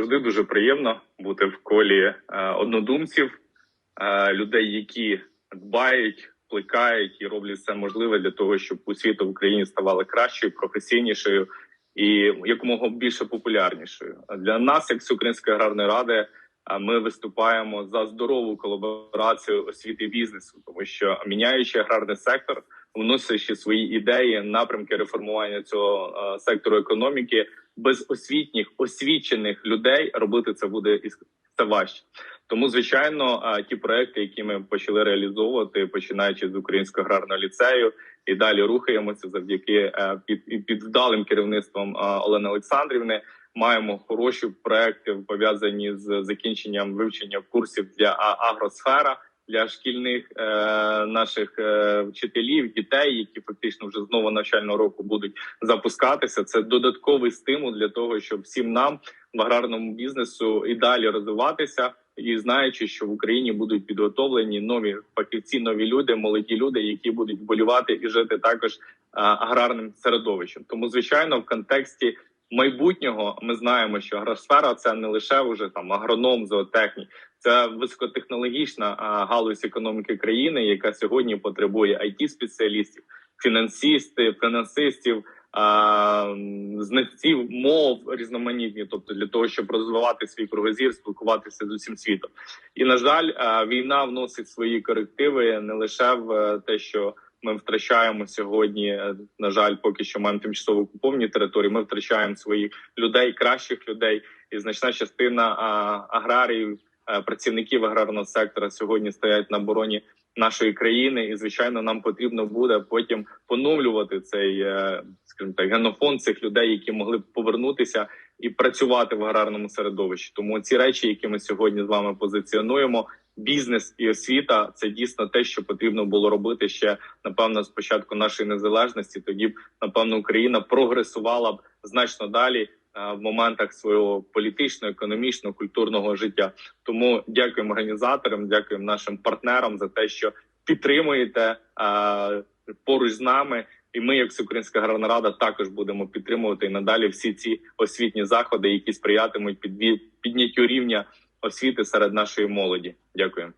Завжди дуже приємно бути в колі е, однодумців, е, людей, які дбають, плекають і роблять все можливе для того, щоб освіта в Україні ставала кращою, професійнішою і якомога більше популярнішою. Для нас, як Всеукраїнської аграрної ради, е, ми виступаємо за здорову колаборацію освіти бізнесу, тому що міняючи аграрний сектор, вносячи свої ідеї, напрямки реформування цього сектору економіки, без освітніх освічених людей робити це буде це важче. Тому, звичайно, ті проекти, які ми почали реалізовувати, починаючи з українського аграрного ліцею, і далі рухаємося завдяки е, під під вдалим керівництвом Олени Олександрівни. Маємо хороші проекти пов'язані з закінченням вивчення курсів для агросфера для шкільних е, наших е, вчителів, дітей, які фактично вже знову навчального року будуть запускатися. Це додатковий стимул для того, щоб всім нам в аграрному бізнесу і далі розвиватися. І знаючи, що в Україні будуть підготовлені нові фахівці, нові люди, молоді люди, які будуть вболівати і жити також а, аграрним середовищем. Тому, звичайно, в контексті майбутнього ми знаємо, що агросфера це не лише вже там агроном, зоотехнік, це високотехнологічна галузь економіки країни, яка сьогодні потребує it спеціалістів, фінансистів, фінансистів. Знавців мов різноманітні, тобто для того, щоб розвивати свій кругозір, спілкуватися з усім світом, і на жаль, війна вносить свої корективи не лише в е, те, що ми втрачаємо сьогодні. е, На жаль, поки що маємо тимчасово окуповані території. Ми втрачаємо своїх людей, кращих людей, і значна частина аграріїв, е, працівників аграрного сектора сьогодні стоять на обороні нашої країни. І звичайно, нам потрібно буде потім поновлювати цей е, скажімо так генофонд цих людей, які могли б повернутися і працювати в аграрному середовищі. Тому ці речі, які ми сьогодні з вами позиціонуємо, бізнес і освіта це дійсно те, що потрібно було робити ще напевно з початку нашої незалежності. Тоді б напевно Україна прогресувала б значно далі. е, В моментах свого політичного, економічного, культурного життя, тому дякуємо організаторам, дякуємо нашим партнерам за те, що підтримуєте е, поруч з нами. І ми, як Всеукраїнська аграрна рада, також будемо підтримувати і надалі всі ці освітні заходи, які сприятимуть підняттю рівня освіти серед нашої молоді. Дякую.